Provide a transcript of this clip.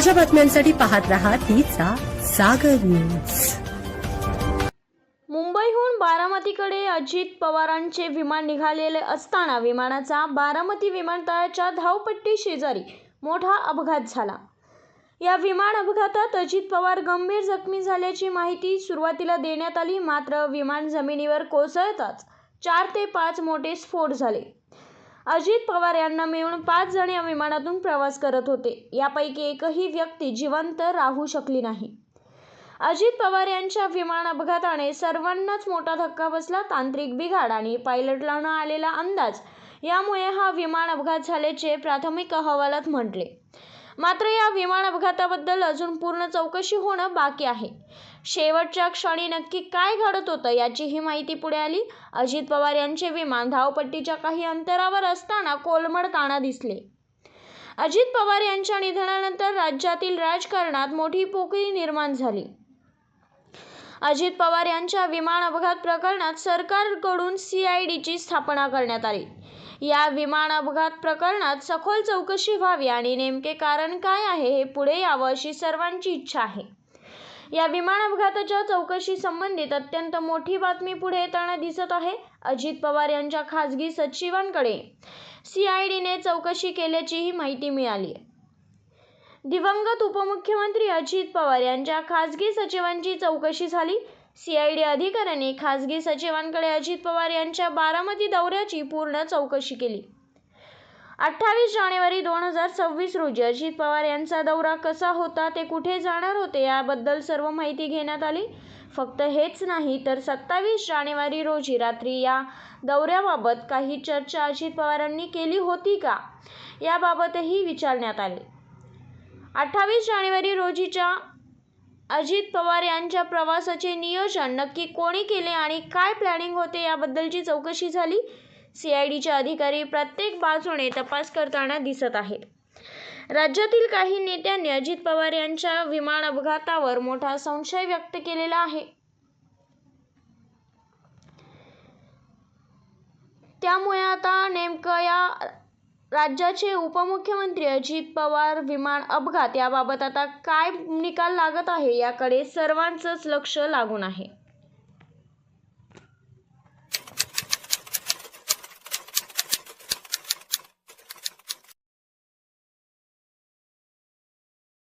ताज्या बातम्यांसाठी पाहत राहा तिचा सागर न्यूज मुंबईहून बारामतीकडे अजित पवारांचे विमान निघालेले असताना विमानाचा बारामती विमानतळाच्या धावपट्टी शेजारी मोठा अपघात झाला. या विमान अपघातात अजित पवार गंभीर जखमी झाल्याची माहिती सुरुवातीला देण्यात आली मात्र विमान जमिनीवर कोसळताच चार ते पाच मोठे स्फोट झाले. अजित पवार यांना मिळून पाच जण या विमानातून प्रवास करत होते. यापैकी एकही व्यक्ती जिवंत राहू शकली नाही. अजित पवार यांच्या विमान अपघाताने सर्वांनाच मोठा धक्का बसला. तांत्रिक बिघाड आणि पायलटला न आलेला अंदाज यामुळे हा विमान अपघात झाल्याचे प्राथमिक अहवालात म्हटले. मात्र या विमान अपघाताबद्दल अजून पूर्ण चौकशी होणं बाकी आहे. शेवटच्या क्षणी नक्की काय घडत होतं याचीही माहिती पुढे आली. अजित पवार यांचे विमान धावपट्टीच्या काही अंतरावर असताना कोलमडताना दिसले. अजित पवार यांच्या निधनानंतर राज्यातील राजकारणात मोठी पोकळी निर्माण झाली. अजित पवार यांच्या विमान अपघात प्रकरणात सरकारकडून सीआयडीची स्थापना करण्यात आली. या विमान अपघात प्रकरणात सखोल चौकशी व्हावी आणि नेमके कारण काय आहे हे पुढे यावं अशी सर्वांची इच्छा आहे. या विमान अपघाताच्या चौकशी संबंधित अत्यंत मोठी बातमी पुढे येताना दिसत आहे. अजित पवार यांच्या खासगी सचिवांकडे सीआयडीने चौकशी केल्याचीही माहिती मिळाली आहे दिवंगत उपमुख्यमंत्री अजित पवार यांच्या खासगी सचिवांची चौकशी झाली. सीआयडी अधिकाऱ्यांनी खासगी सचिवांकडे अजित पवार यांच्या बारामती दौऱ्याची पूर्ण चौकशी केली. अठ्ठावीस जानेवारी दोन हजार सव्वीस रोजी अजित पवार यांचा दौरा कसा होता ते कुठे जाणार होते याबद्दल सर्व माहिती घेण्यात आली. फक्त हेच नाही तर सत्तावीस जानेवारी रोजी रात्री या दौऱ्याबाबत काही चर्चा अजित पवारांनी केली होती का याबाबतही विचारण्यात आले. अठ्ठावीस जानेवारी रोजीच्या अजित पवार यांच्या प्रवासाचे नियोजन नक्की कोणी केले आणि काय प्लॅनिंग होते याबद्दलची चौकशी झाली. सीआयडीचे अधिकारी प्रत्येक बाजूने तपास करताना दिसत आहेत. राज्यातील काही नेत्यांनी अजित पवार यांच्या विमान अपघातावर मोठा संशय व्यक्त केलेला आहे. त्यामुळे आता नेमकं या राज्याचे उपमुख्यमंत्री अजित पवार विमान अपघात याबाबत आता काय निकाल लागत आहे याकडे सर्वांचंच लक्ष लागून आहे.